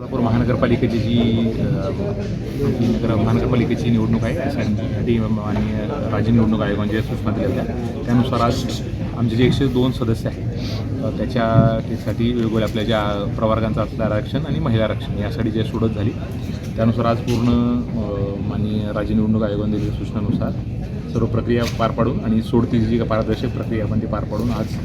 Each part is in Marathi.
सोलापूर महानगरपालिकेची जी नगर महानगरपालिकेची निवडणूक आहे त्यासाठी आणि राज्य निवडणूक आयोगाने ज्या सूचना दिलेल्या त्यानुसार आज आमचे जे एकशे दोन सदस्य आहेत त्याच्यासाठी वेगवेगळ्या आपल्या ज्या प्रवर्गांचं असलं आरक्षण आणि महिला आरक्षण यासाठी जे सोडत झाली. त्यानुसार आज पूर्ण माननीय राज्य निवडणूक आयोगाने दिलेल्या सूचनानुसार सर्व प्रक्रिया पार पाडून आणि सोडतीची जी पारदर्शक प्रक्रिया आपण ती पार पाडून आज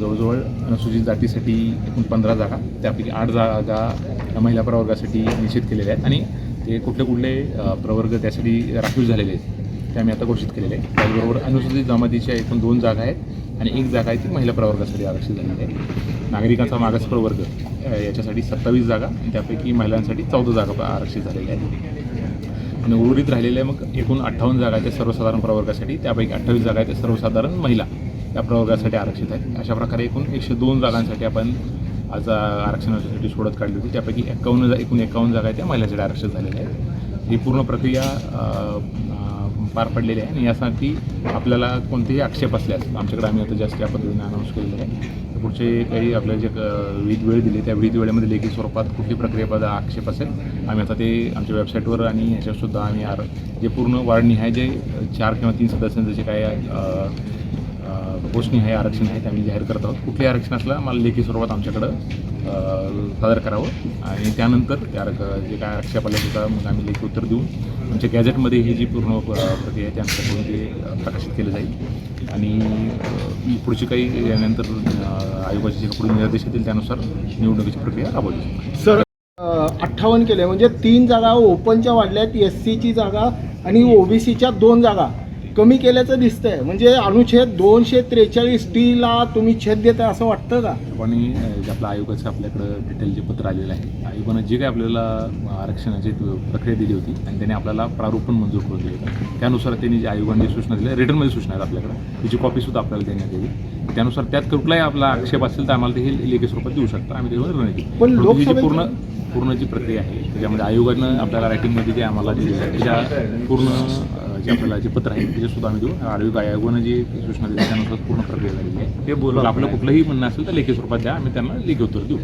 जवळजवळ अनुसूचित जातीसाठी एकूण पंधरा जागा त्यापैकी आठ जागा महिला प्रवर्गासाठी निश्चित केलेल्या आहेत. आणि ते कुठले कुठले प्रवर्ग त्यासाठी राखीव झालेले आहेत ते आम्ही आता घोषित केलेले आहे त्याचबरोबर अनुसूचित जमातीच्या एकूण दोन जागा आहेत आणि एक जागा आहे ती महिला प्रवर्गासाठी आरक्षित झालेली आहे. नागरिकांचा मागास प्रवर्ग याच्यासाठी सत्तावीस जागा आणि त्यापैकी महिलांसाठी चौदा जागा आरक्षित झालेल्या आहेत. आणि उर्वरित राहिलेल्या मग एकूण अठ्ठावन्न जागा आहेत त्या सर्वसाधारण प्रवर्गासाठी त्यापैकी अठ्ठावीस जागा आहेत त्या सर्वसाधारण महिला. या प्रवर्गासाठी आरक्षित आहेत. अशा प्रकारे एकूण एकशे दोन जागांसाठी आपण आज आरक्षणासाठी सोडत काढली होती. त्यापैकी एकावन्न जा एकूण एकावन्न जागा त्या महिलांसाठी आरक्षित झालेल्या आहेत. ही पूर्ण प्रक्रिया पार पडलेली आहे आणि यासाठी आपल्याला कोणतेही आक्षेप असल्यास आमच्याकडे आम्ही आता जास्त या पद्धतीने अनाऊन्स केलेलं आहे. पुढचे काही आपल्याला जे अ, विविध वेळ दिली त्या विविध वेळेमध्ये लेखी स्वरूपात कुठली प्रक्रियेबद्दल आक्षेप असेल आम्ही आता ते आमच्या वेबसाईटवर आणि ह्याच्यावरसुद्धा आम्ही आर जे पूर्ण वाढनिहाय जे चार किंवा तीन सदस्यांचं जे काय अ, हे आरक्षण आहे ते आम्ही जाहीर करत आहोत. कुठले आरक्षण असलं आम्हाला लेखी स्वरूपात आमच्याकडं सादर करावं. आणि त्यानंतर त्या जे काय आक्षेप आले मग आम्ही लेखी उत्तर देऊन आमच्या गॅझेटमध्ये ही जी पूर्ण प्रक्रिया आहे त्यानुसार ते प्रकाशित केलं जाईल. आणि पुढची काही यानंतर आयोगाचे जे पुढील निर्देश येतील त्यानुसार निवडणुकीची प्रक्रिया राबवली सर अठ्ठावन्न केले म्हणजे तीन जागा ओपनच्या वाढल्या आहेत एस सीची जागा आणि ओबीसीच्या दोन जागा. कमी केल्याचं दिसतंय. म्हणजे अनुच्छेद दोनशे त्रेचाळीस टीला तुम्ही छेद देताय असं वाटतं का? आणि अ, जे आपलं आयोगाचं आपल्याकडं डिटेल जे पत्र आलेलं आहे आयोगानं जे काही आपल्याला आरक्षणाची प्रक्रिया दिली होती आणि त्याने आपल्याला प्रारूप पण मंजूर करून दिले होते. त्यानुसार त्यांनी जे आयोगाने सूचना दिल्या रिटर्नमध्ये सूचना आहेत आपल्याकडं त्याची कॉपीसुद्धा आपल्याला देण्यात येईल त्यानुसार त्यात कुठलाही आपला आक्षेप असेल तर आम्हाला ते लेखी स्वरूपात देऊ शकता. आम्ही त्यावर रणनीती पण लोकसभेचं- पूर्ण पूर्ण जी प्रक्रिया आहे त्याच्यामध्ये आयोगानं आपल्याला रायटिंगमध्ये जे आम्हाला दिलं त्याच्या पूर्ण जे आपल्याला जे पत्र आहे त्याचे सुद्धा आम्ही देऊ. आयोग आयोगानं जी सूचना दिली त्यानुसार पूर्ण प्रक्रिया झालेली आहे. ते बोलून आपलं कुठलंही म्हणणं असेल तर लेखी स्वरूपात द्या आम्ही त्यांना लेखी उत्तर देऊ.